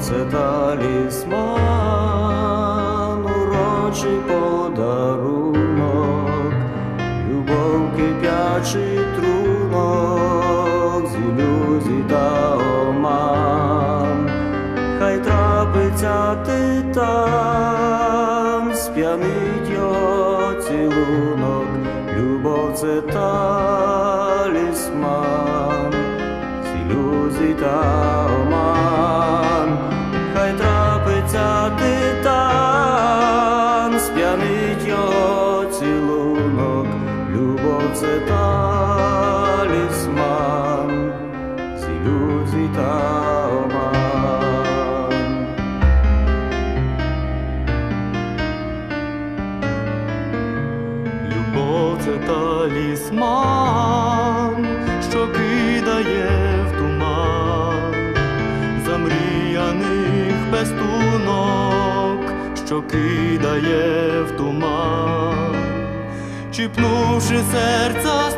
це талісман, урочий подарунок, любов кип'ячий трунок, з ілюзій та оман, хай трапиться титан, сп'янить його цілунок, любов це талісман, з ілюзій та оман, титан, сп'янить його цілунок, любов це талісман, з ілюзій та оман. Любов це талісман, що кидає в туман, замріяних пестунок, що кидає в туман, чіпнувши серця